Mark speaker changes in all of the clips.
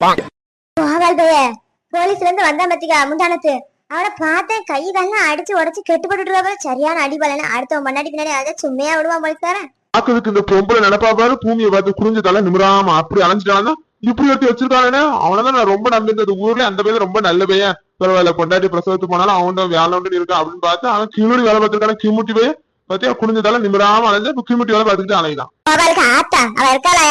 Speaker 1: பைய போலீஸ்ல இருந்து வந்தா பத்திக்கா முந்தானத்து. அவனை பார்த்தேன் கை கால்லாம் அடிச்சு உடைச்சு கெட்டு போட்டுட்டு சரியான அடி பலன அடுத்தவன் முன்னாடி பின்னாடி அதை சும்மையா விடுவான் போலீஸ்காரன்
Speaker 2: பாக்குறதுக்கு இந்த பொம்பளை நினைப்பா பாரு பூமியை பார்த்து குனிஞ்ச தலை நிமிராம அப்படி அலைஞ்சிட்டானா இப்படி ஒருத்தி வச்சிருக்கானே அவனதான் நான் ரொம்ப நம்பியிருந்தது ஊர்ல அந்த பையன் ரொம்ப நல்ல பையன். பரவாயில்ல கொண்டாட்டி பிரசவத்துக்கு போனாலும் அவன் வேலை உண்டு இருக்கான் அப்படின்னு பார்த்து அவன் கிமுடி வேலை பார்த்துருக்கான கிமுட்டி பையன் பத்தியா குனிஞ்ச தலை நிமிராம அலைஞ்ச இப்ப கிமுட்டி வேலை பார்த்துக்கிட்டு அலைதான்
Speaker 1: கோபாலுக்கு ஆத்தா. அவ இருக்காளா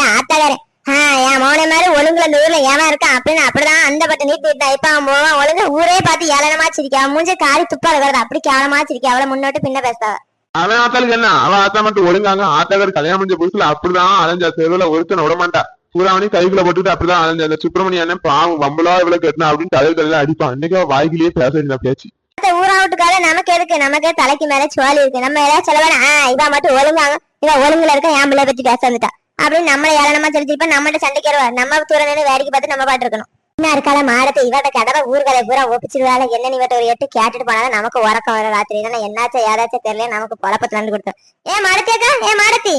Speaker 1: என் மோனை மாதிரி ஒழுங்குல இந்த ஊர்ல ஏவன் இருக்கான் அப்படின்னு அப்படிதான் அந்த பட்டு நீட்டு அவன் போவான் ஒழுங்கா ஊரே பார்த்து ஏளனமா சிரிக்கா மூஞ்ச காரி துப்பா இருக்கிறது அப்படி கேவலமா சிரிக்கா அவளை முன்னோட்டு பின்ன பேசாவ
Speaker 2: அவன் ஆத்தாளுக்கு என்ன? அவன் ஆத்தா மட்டும் ஒழுங்காங்க. ஆத்தாக்கார் கல்யாணம் முடிஞ்ச புதுசுல அப்படிதான் அலைஞ்சா. தெருவுல ஒருத்தனை விட மாட்டா. பூராவணி கைக்குள்ள போட்டுட்டு அப்படிதான் அலைஞ்சா. அந்த சுப்பிரமணிய அண்ணன் பாவம் வம்பலா இவ்வளவு கட்டினா அப்படின்னு தலையில் தலையில அடிப்பான். இன்னைக்கு அவன் வாய்க்கிலேயே பேச வேண்டிய பேச்சு.
Speaker 1: அடுத்த ஊரா விட்டுக்கால நமக்கு எதுக்கு? நமக்கு தலைக்கு மேல சுவாலி இருக்கு. நம்ம ஏதாவது செலவான? இவன் மட்டும் ஒழுங்காங்க. இவன் ஒழுங்குல இருக்க என் பிள்ளை பத்தி பேச வந்துட்டா. அப்படின்னு நம்மள ஏளனமா தெரிஞ்சுப்ப நம்மகிட்ட சண்டைக்கு நம்ம தூர நின்று வேடிக்கை பார்த்து நம்ம பாட்டு இருக்கணும். என்ன இருக்கால மாடத்தை இவட்ட கதவை ஊர்களை பூரா ஒப்பிச்சிருவாள் என்ன நீ இவட்ட ஒரு எட்டு கேட்டுட்டு போனாலும் நமக்கு உறக்கம் வர ராத்திரி. இல்லைன்னா என்னாச்சும் ஏதாச்சும் தெரியல நமக்கு பொழப்பத்துல இருந்து கொடுத்தோம் ஏ மாடத்தேக்கா ஏ மாடத்தி.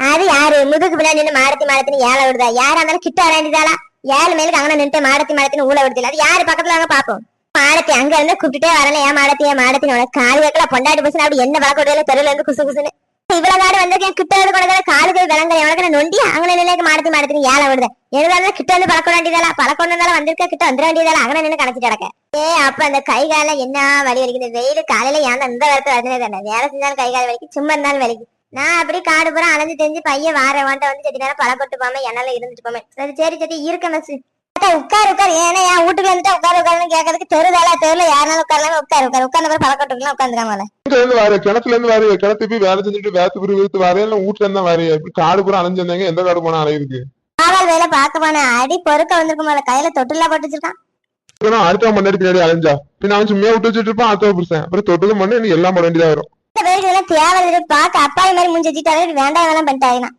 Speaker 1: அது யாரு? முதுகு பின்னாடி நின்று மாடத்தி மாடத்தின்னு ஏழை விடுதா? யாரா இருந்தாலும் கிட்ட வர ஏழு மேலுக்கு அங்கே நின்று மாடத்தி மாடத்தின்னு ஊழ விடுதில்ல அது யாரு பக்கத்துல அங்க பாப்போம்? மாடத்தி அங்க இருந்து கூப்பிட்டுட்டே வரல. ஏன் மாடத்தி ஏன் மாடத்தி உனக்கு வைக்கல. பொண்டாட்டி பசங்க அப்படி என்ன பார்க்க விடல தெருல இருந்து குசு குசுன்னு. இவ்வளவு நாடு வந்திருக்கேன் கிட்ட வந்து கொண்டு காலு கை விளங்க உனக்கு நான் நொண்டி அங்கே நிலைக்கு மாடத்தி மாடத்தின்னு ஏழை விடுது எழுதாலும் கிட்ட வந்து பழக்க வேண்டியதால பழக்கம் வந்தாலும் வந்திருக்க கிட்ட வந்துட வேண்டியதால அங்கே நின்று கணக்கிட்டு கிடக்க. ஏ அப்ப அந்த கை கால என்ன வலி வலிக்குது? வெயில் காலையில ஏன் இந்த வரத்து வரதுனே தானே வேலை செஞ்சாலும் கை கால் வலிக்கு சும்மா இருந்தாலும் வலிக்கு. நான் அப்படி காடு பூரா அலைஞ்சு தெரிஞ்சு பையன் வார வாண்ட வந்து செட்டி நேரம் பழப்பட்டு போமே என்னால இருந்துட்டு போமே. சரி சரி சரி இருக்க மசு உட்காரு உட்காரு. ஏன்னா என் வீட்டுக்கு வந்துட்டா உட்காரு உட்காருன்னு கேட்கறதுக்கு தெருதால தெருல யாருனாலும் உட்காரலாம் உட்காரு. உட்காரு உட்கார்ந்த பிறகு பழக்கட்டுலாம் உட்காந்துருக்காங்க
Speaker 2: வீட்டுல இருந்து வாரு கிணத்துல இருந்து வாரு கிணத்து போய் வேலை செஞ்சுட்டு வேத்து பிரி வித்து வாரு இல்ல வீட்டுல இருந்தா வாரு. இப்படி காடு பூரா அலைஞ்சு வந்தாங்க எந்த காடு போனா அலையுது
Speaker 1: காவல் வேலை பார்க்க போன அடி பொறுக்க வந்திருக்கும் போல. கையில தொட்டுலா போட்டு வச்சிருக்கான்.
Speaker 2: அடுத்த முன்னாடி பின்னாடி அலைஞ்சா. பின்ன அவன் சும்மையா விட்டு வச்சுட்டு இருப்பான் அடுத்த புருஷன். அப்புறம் தொட்டதும் பண்ணி எனக்கு எல்லாம் போட வேண்டியதா வரும்.
Speaker 1: பேருக்கு இதெல்லாம் தேவையில்லை பார்க்க அப்பாவி மாதிரி முடிஞ்சு வச்சுட்டாரு வேண்டாம் வேணாம் பண்ணிட்டாங்க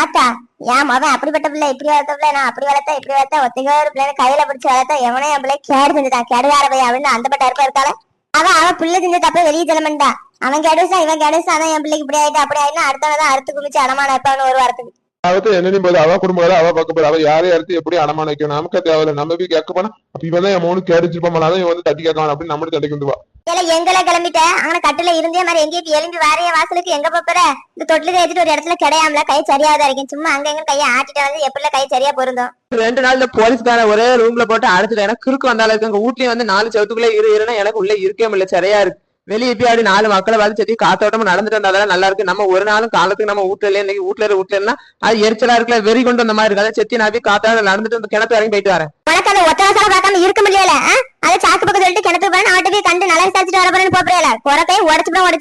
Speaker 1: ஆத்தா ஏன் மகன் அப்படிப்பட்ட பிள்ளை இப்படி வளர்த்த பிள்ளை நான் அப்படி வளர்த்தா இப்படி வளர்த்தேன் ஒத்திக ஒரு பிள்ளை கையில பிடிச்சி வளர்த்தா எவனே என் பிள்ளை கேடு செஞ்சுட்டான் கேடுகார பையன் அப்படின்னு அந்த பட்ட இருப்பா இருக்கால அவன் அவன் பிள்ளை செஞ்ச தப்ப வெளியே தினமண்டா அவன் கெடுசா இவன் கெடுசா அதான் என் பிள்ளைக்கு இப்படி ஆயிட்டு அப்படி ஆயிட்டு அடுத்தவன் அறுத்து குமிச்சு அடமான இருப்பான்னு ஒரு வாரத்துக்கு
Speaker 2: அவத்து என்ன போது அவ குடும்ப அவ பார்க்க போது அவ யாரையும் அறுத்து எப்படி அடமான வைக்கணும்? நமக்கு தேவையில்ல நம்ம போய் கேட்க போனா அப்ப இவன் தான் என் மூணு கேடிச்சிருப்பான் அதான் இவன் வந்து தட்டி கேட்கலாம் அப்படின்னு நம்மளும் தட்டிக்கு வந்துவா
Speaker 1: இல்ல எங்களை கிளம்பிட்ட? அங்க கட்டுல இருந்தே மாதிரி எங்கேயும் எழும்பி வாரிய வாசலுக்கு எங்க போற? இந்த தொட்டில ஏத்திட்டு ஒரு இடத்துல கிடையாமல கை சரியாவதா இருக்கேன். சும்மா அங்க எங்க கையை ஆட்டிட்டு வந்து எப்படி கை சரியா பொருந்தும்.
Speaker 3: ரெண்டு நாள்ல போலீஸ்கார ஒரே ரூம்ல போட்டு அடைச்சிட்டு எனக்கு கிறுக்கு வந்தாலும் இருக்கு எங்க வீட்லயும் வந்து நாலு செவத்துக்குள்ள இரு இருன்னா எனக்கு உள்ள இருக்கவே முடியல. சரியா இருக்கு. வெளியே போய் அப்படி நாலு மக்களை பார்த்து செத்தி காத்தோட்டமா நடந்துட்டு வந்தாதான் நல்லா இருக்கு. நம்ம ஒரு நாளும் காலத்துக்கு நம்ம வீட்டுல இல்ல இன்னைக்கு வீட்டுல வீட்டுல இருந்தா அது எரிச்சலா இருக்குல்ல வெறி கொண்டு வந்த மாதிரி இருக்கு. அதை செத்தி நான் போய் காத்தாட நடந்துட்டு கிணத்து இறங்கி போயிட்டு வரேன்.
Speaker 1: உனக்கு அந்த ஒத்த வசனம் பார்க்காம இருக்க முடியல அதை சாக்கு பக்கம் சொல்லிட்டு கிணத்து போறேன் அவட்ட போய் கண்டு நல்லா விசாரிச்சுட்டு வர போறேன்னு போறேல குறக்கையை உடச்சு போட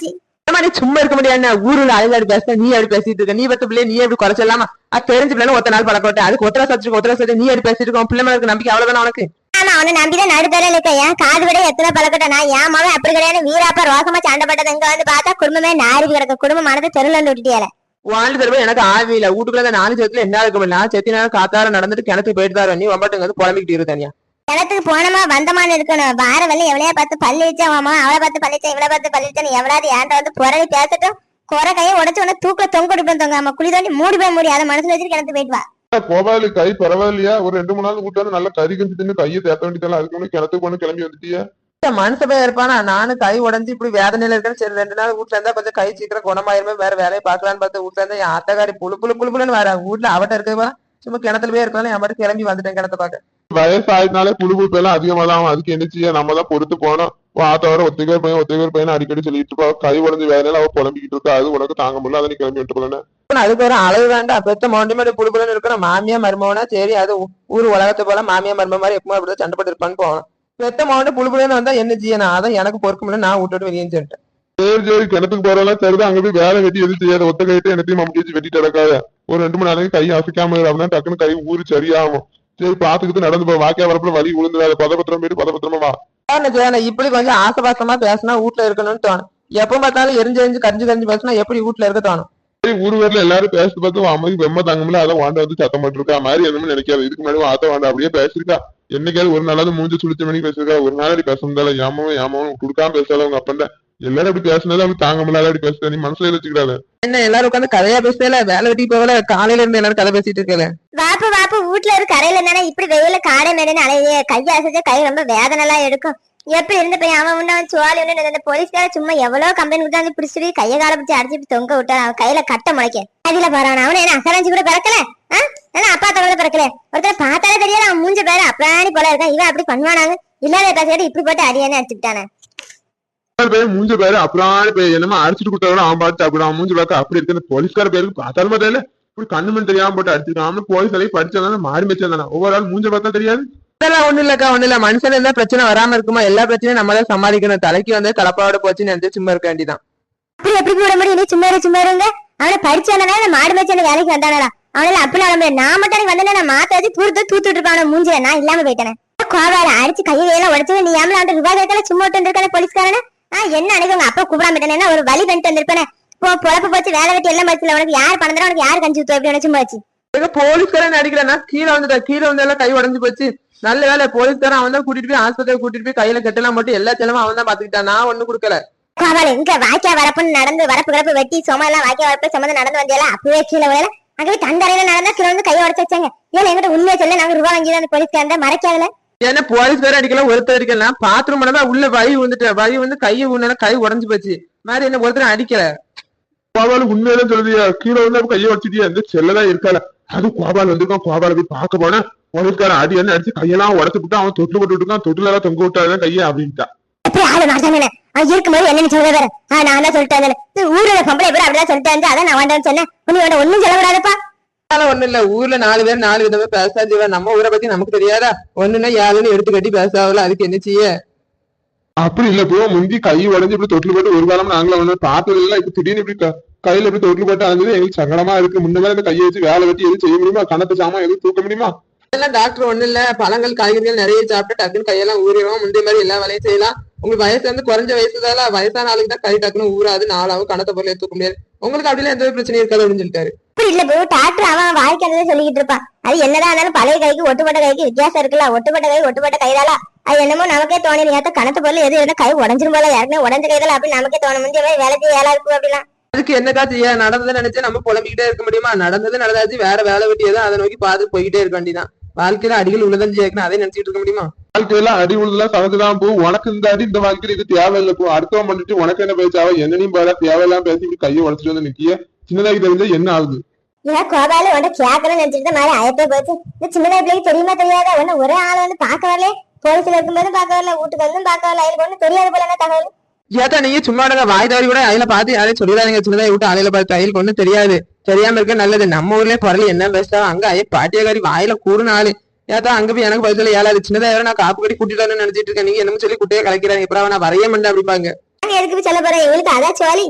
Speaker 3: மாதிரி சும்மா இருக்க முடியாது ஊருல அழுதாடி பேச நீ அப்படி பேசிட்டு இருக்க? நீ பத்த பிள்ளை நீ எப்படி குறைச்சிடலாமா அது தெரிஞ்ச பிள்ளை ஒத்த நாள் பழக்கோட்டை அதுக்கு ஒத்தரா சச்சு ஒத்தரா சச்சு நீ அப்படி பேசிட்டு இருக்கோம் பிள்ளை மேல நம்பிக்கை அவ்வளவுதானே உனக்கு?
Speaker 1: ஆமா அவனை நம்பிதான் நடுத்தர இருக்க. ஏன் காது விட எத்தனை பழக்கட்டும் நான் ஏன் மகன் அப்படி கிடையாது. வீராப்பா ரோசமா சண்டை பட்டது இங்க வந்து பார்த்தா குடும்பமே நாரி கிடக்க. குடும்ப மனதை தெருல விட்டுட்டியால
Speaker 3: வாழ்ந்து தருவ எனக்கு ஆவி இல்ல. வீட்டுக்குள்ள நாலு சேர்த்துல என்ன இருக்க முடியல. நான் செத்தி நேரம் காத்தார நடந்துட்டு கிணத்துக்கு போயிட்டு தான். நீ வம்பட்டுங்க வந்து புலம்பிக்கிட்டு இரு தனியா.
Speaker 1: கிணத்துக்கு போனமா வந்தமான்னு இருக்கணும். வார வெள்ளி எவ்வளையா பார்த்து பள்ளி வச்சா மாமா அவளை பார்த்து பள்ளிச்சா இவளை பார்த்து பள்ளிச்சான்னு எவ்வளவு ஏன்ட்ட வந்து புறவி பேசட்டும். குறை கையை உடச்சு உடனே தூக்கல தொங்க விடுப்பேன் தொங்க நம்ம குழி தோண்டி மூடி போய் மூடி அதை மனசுல வச்சுட்டு கிணத்து போயிட்டு வா.
Speaker 2: கோபாலு கை பரவாயில்லையா? ஒரு ரெண்டு மூணு நாள் கூட்டாந்து நல்லா கறி கஞ்சி தின்னு கையை தேத்த வேண்டியதெல்லாம் அதுக்கு முன்னாடி கிணத்துக்கு போன கிளம்பி வந்துட்டியா?
Speaker 3: மனுஷ போய் இருப்பானா? நானும் கை உடஞ்சு இப்படி வேதனையில இருக்கேன் சரி ரெண்டு நாள் வீட்டுல இருந்தா கொஞ்சம் கை சீக்கிரம் குணமாயிருமே வேற வேலையை பாக்கலாம்னு பார்த்து வீட்டுல இருந்தா என் ஆத்தக்காரி புழு புழு புழு புழுன்னு வேற. வீட்டுல அவட்ட இருக்கவா சும்மா கிணத்துல போய் இருக்கலாம் என் மட்டும் கிளம்பி வந்துட்டேன் கிணத்த பாக்க
Speaker 2: வயசாயினாலே புழு புழுப்பு எல்லாம் அதிகமா தான். அதுக்கு என்ன செய்ய? நம்ம தான் பொறுத்து போனோம் ஆத்தவர ஒத்திகர் பையன் ஒத்திகர் பையன் அடிக்கடி சொல்லிட்டு இருப்பா. கை உடஞ்சு வேலையில அவ புலம்பிக்கிட்டு இருக்கா. அது உனக்கு தாங்க முடியல. அதை நீ கிளம்பி விட்டு
Speaker 3: அதுக்கு ஒரு அளவு வேண்டாம். பெத்த மௌண்டி மாதிரி புழு புழுன்னு இருக்கிற மாமியா மருமவனா சரி அது ஊர் உலகத்தை போல மாமியா மரும மாதிரி எப்பவுமே அப்படிதான் சண்டை போட்டு இருப்பான்னு போகணும் பெத்த மௌண்டி புழு புழுன்னு வந்தா என்ன செய்யணும் அதான் எனக்கு பொறுக்க முடியல நான் விட்டுட்டு வெளியே சொல்லிட்டேன்
Speaker 2: சரி சரி. கிணத்துக்கு போறதெல்லாம் சரிதான். அங்க போய் வேலை வெட்டி எதுவும் செய்யாத. ஒத்த கைட்டு எனத்தையும் மம்முட்டி வச்சு வெட்டிட்டு கிடக்காத. ஒரு ரெண்டு மணி நாளைக்கு கை அசைக்காம அப்படின்னா டக்குன்னு கை ஊறி சரியாகும். சரி பாத்துக்கிட்டு நடந்து போ. வாக்கியா வரப்புல வலி விழுந்துடாத. பதபத்திரம் போயிட்டு பதபத்திரமா வா.
Speaker 3: இப்படி கொஞ்சம் ஆசபாசமா பேசினா வீட்டுல இருக்கணும்னு தோணும். எப்ப பார்த்தாலும் எரிஞ்சு எரிஞ்சு கரிஞ்சு கரிஞ்சு பேசினா எப்படி வீட்டுல இருக்க தோணும்?
Speaker 2: சரி ஊர் வரல எல்லாரும் பேசி பார்த்து அம்மைக்கு வெம்ம தாங்கல அதான் வாண்ட வந்து சத்தம் போட்டுருக்கா. மாதிரி எதுவுமே நினைக்காது. இதுக்கு முன்னாடி ஆத்த வாண்ட அப்படியே பேசிருக்கா என்னைக்காவது ஒரு நாளாவது மூஞ்சி சுழிச்ச மணிக்கு பேசிருக்கா ஒரு நாள் பேச முடியல. ஏமாவும் ஏமாவும் கொடுக்காம பேசாத உங்க அப்பண்ட எல்லாரும் அப்படி பேசினது அப்படி தாங்க முடியல. அப்படி பேசுற நீ மனசுல வச்சுக்கிடாத.
Speaker 3: என்ன எல்லாரும் உட்காந்து கதையா பேசல வேலை வெட்டி போகல காலையில இருந்து எல்லாரும் கதை பேசிட்டு இருக்கல
Speaker 1: வாப்பு வாப்பு வீட்டுல ஒரு கரையில இருந்தானே இப்படி வெயில காடை மேடன்னு அலையே கையை அசைச்சா கை ரொம்ப வேதனை எல்லாம் எடுக்கும். எப்படி இருந்த பையன்? அவன் உண்டு அவன் சோழி உண்டு அந்த போலீஸ்கார சும்மா எவ்வளவு கம்பெனி கொடுத்தாங்க பிடிச்சிட்டு கையை கால பிடிச்சி அடிச்சு தொங்க விட்டான். அவன் கையில கட்ட முளைக்க. அதுல பாரான் அவன் என்ன அசரஞ்சு கூட பிறக்கல? ஆ? ஆனா அப்பா தவிர பிறக்கல? ஒருத்தர் பார்த்தாலே தெரியாது அவன் மூஞ்ச பேரு அப்ராணி போல இருக்கான். இவன் அப்படி பண்ணுவானாங்க இல்லாத பேசிட்டு இப்படி போட்டு அடியானே அடிச்சுட்டானே
Speaker 2: பையன் மூஞ்ச பேரு அப்புறம் பையன் என்னமா அடிச்சுட்டு கொடுத்தா அவன் பார்த்து அப்படி மூஞ்சி பார்க்க அப்படி இருக்கு அந்த போலீஸ்கார பேருக்கு பார்த்தாலும் தெரியல இப்படி கண்ணு மணி தெரியாம போட்டு அடிச்சிருக்கான் போலீஸ் வேலைக்கு படிச்சதானே மாறி வச்சிருந்தானே ஒவ்வொரு ஆள் மூஞ்ச பார்த்தா தெரியாது.
Speaker 3: இதெல்லாம் ஒண்ணு இல்லக்கா ஒண்ணு இல்ல. மனுஷன் இருந்தா பிரச்சனை வராம இருக்குமா எல்லா பிரச்சனையும் நம்ம தான் சமாளிக்கணும். தலைக்கு வந்து கலப்பாவோட போச்சுன்னு நினைச்சு சும்மா இருக்க வேண்டியதான்
Speaker 1: அப்படி எப்படி விட முடியும்? சும்மா இரு, சும்மா இருங்க. அவனை படிச்சானே அந்த மாடு மேய்ச்சான வேலைக்கு வந்தானடா. அவனால அப்படி நம்ப நான் மட்டும் எனக்கு வந்தேன்னா நான் மாத்த வச்சு தூரத்து தூத்துட்டு இருப்பான மூஞ்சில நான் இல்லாம போயிட்டேன். கோவால அடிச்சு கையை கையெல்லாம் உடச்சு நீ ஏமல அவன் ரூபாய் கேட்கல சும்மா விட்டு வந்திருக்கான போலீஸ்காரன? ஆஹ் என்ன அன்னைக்கு உங்க அப்பா கூப்பிடாம விட்டேன்னா ஒரு வழி பண்ணிட்டு வந்திருப்பேன் போ பொழப்பு போச்சு வேலை வெட்டி எல்லாம் படிச்சுல உனக்கு யார் பணம் உனக்கு யார் கஞ்சி ஊத்துவா? எப்படி நினைச்சு போச்சு.
Speaker 3: போலீஸ்காரன் அடிக்கிறேன்னா கீழே வந்துட்டா கீழே வந்து எல்லாம் கை உடஞ்சு போச்சு. நல்ல வேலை. போலீஸ்காரன் அவன் தான் கூட்டிட்டு போய் ஆஸ்பத்திரி கூட்டிட்டு போய் கையில கட்டெல்லாம் போட்டு எல்லா செலவும் அவன் தான் பாத்துக்கிட்டான். நான் ஒண்ணு கொடுக்கல.
Speaker 1: கோவால இங்க வாய்க்கா வரப்புன்னு நடந்து வரப்பு வரப்பு வெட்டி சும்மா எல்லாம் வாய்க்கா வரப்பு சுமந்து நடந்து வந்தியல அப்பவே கீழே விழல அங்கே தண்டறையில நடந்தா கீழே வந்து கையை உடச்சு வச்சாங்க. ஏன் என்கிட்ட உண்மையை சொல்ல? நாங்க ரூபாய் வாங்கி அந்த போலீஸ்காரன் மறைக்காதுல.
Speaker 3: ஏன்னா போலீஸ் வேற அடிக்கல ஒருத்தர் அடிக்கல. பாத்ரூம் தான் உள்ள வழி வந்துட்டு வழி வந்து கையை உள்ள கை உடஞ்சு போச்சு. மாதிரி என்ன ஒருத்தர் அடிக்கல.
Speaker 2: கோபால் உண்மையிலே சொல்லுதியா? கீழே வந்து கையை வச்சுட்டியா இந்த செல்லதான் இருக்கால அது கோபால் வந்திருக்கான். கோபால போய் பார்க்க போனேன் போலீஸ்காரன் அடி என்ன அடிச்சு கையெல்லாம் உடச்சு விட்டு அவன் தொட்டில் போட்டு விட்டுருக்கான் தொட்டில எல்லாம் தொங்க விட்டாதான் கையை
Speaker 1: மாட்டானே அவன் இருக்கும்போது என்னன்னு சொல்ல வேற நான் தான் சொல்லிட்டு வந்தேன் இது ஊரோட பொம்பளை எப்படி அப்படிதான் சொல்லிட்டு வந்து அதான் நான் வேண்டாம்னு சொன்னேன். ஒண்ணும் சொல்ல விடாதப்பா
Speaker 3: ஒண்ணு இல்ல ஊர்ல நாலு பேர் நாலு விதமா பேசா ஜீவா. நம்ம ஊரை பத்தி நமக்கு தெரியாதா? ஒண்ணுன்னா யாருன்னு எடுத்து கட்டி பேசாவல அதுக்கு என்ன செய்ய?
Speaker 2: அப்படி இல்ல இப்போ முந்தி கை உடஞ்சு இப்படி தொட்டில் போட்டு ஒரு காலம் நாங்களும் வந்து பார்த்தது இல்ல இப்ப திடீர்னு இப்படி கையில இப்படி தொட்டில் போட்டு அழிஞ்சது எங்களுக்கு சங்கடமா இருக்கு. முன்ன இந்த கையை வச்சு வேலை வெட்டி எதுவும் செய்ய முடியுமா? கணத்து சாமா எதுவும் தூக்க முடியுமா?
Speaker 3: எல்லாம் டாக்டர் ஒண்ணு இல்ல பழங்கள் காய்கறிகள் நிறைய சாப்பிட்டு டக்குன்னு கையெல்லாம் ஊறிடும் முந்தைய மாதிரி எல்லா வேலையும் செய்யலாம். உங்களுக்கு வயசு வந்து குறைஞ்ச வயசுதால வயசான ஆளுக்கு தான் கை டக்குன்னு ஊறாது. நாளாவும் கணத்தை பொருளை தூக்க முடியாது. உங்களுக்கு அப்படிலாம் எந்த பிரச்சனையும் இருக்காது அப்படின்னு சொல்லிட்டாரு.
Speaker 1: இப்படி இல்ல ப்ரோ டாக்டர் அவன் வாய்க்கானதே சொல்லிக்கிட்டு இருப்பான். அது என்னதான் இருந்தாலும் பழைய கைக்கு ஒட்டுப்பட்ட கைக்கு வித்தியாசம் இருக்குல்ல. ஒட்டுப்பட்ட கை ஒட்டுப்பட்ட கைதால அது என்னமோ நமக்கே தோணி. ஏத்த கணத்து பொருள் எது எதுனா கை உடஞ்சிரும் போல. யாருக்குமே உடஞ்ச கைதால அப்படி நமக்கே தோணும். முந்தைய மாதிரி வேலை செய்ய வேலை இருக்கும் அப்படிலாம்.
Speaker 3: அதுக்கு என்னக்கா செய்ய நடந்ததை நினைச்சு நம்ம புலம்பிக்கிட்டே இருக்க முடியுமா? நடந்தது நடந்தாச்சு. வேற வேலை வெட்டியதோ அதை நோக்கி பார்த்து போய்கிட்டே இருக்க வேண்டியதான் வாழ்க்கையில அடிகள் உள்ளதான் ஜெயிக்கணும். அதை நினைச்சிட்டு இருக்க முடியுமா?
Speaker 2: வாழ்க்கையில அடி உழுதுலாம் சகஜதான் போ. உனக்கு இந்த அடி இந்த வாழ்க்கையில இது தேவையில்லை போ. அடுத்தவன் பண்ணிட்டு உனக்கு என்ன பேச்சாவ? என்னனையும் போல தேவையில்லாம் பேசி இப்படி கையை உடச்சிட்டு வந்து நிக்கிய. சின்னதாகி தெரிஞ்சா என்ன ஆகுது?
Speaker 1: ஏன் கோபால உன்ட கேட்கணும்னு நினைச்சிட்டு மாதிரி அயப்பே போச்சு. இந்த சின்ன பிள்ளைக்கு தெரியுமா தெரியாதா? ஒண்ணு ஒரே ஆள் வந்து பார்க்க வரல. போலீஸ்ல இருக்கும்போது பார்க்க வரல. வீட்டுக்கு வந்து பார்க்க வரல. எனக்கு ஒண்ணு தெரியாது போல என்ன தகவல்?
Speaker 3: ஏத்தா நீங்க சும்மா இருங்க. வாய் தவறி கூட அயில பார்த்து யாரையும் சொல்லிடாதீங்க. சின்னதா விட்டு அலையில பார்த்து அயிலுக்கு ஒண்ணும் தெரியாது. தெரியாம இருக்க நல்லது. நம்ம ஊர்லயே பரல என்ன பேசுறா அங்க ஐய பாட்டியக்காரி வாயில கூடுன ஆளு. ஏத்தா அங்க போய் எனக்கு பதில் ஏழாது சின்னதா யாரும் நான் காப்பு கட்டி கூட்டிட்டு நினைச்சிட்டு இருக்கேன். நீங்க என்னமோ சொல்லி குட்டையை கலைக்கிறாங்க. அப்புறம் நான் வரைய மாட்டேன் அப்படிப்பாங்க
Speaker 1: எதுக்கு சொல்ல போறேன்? இவளுக்கு அதான் சோழி.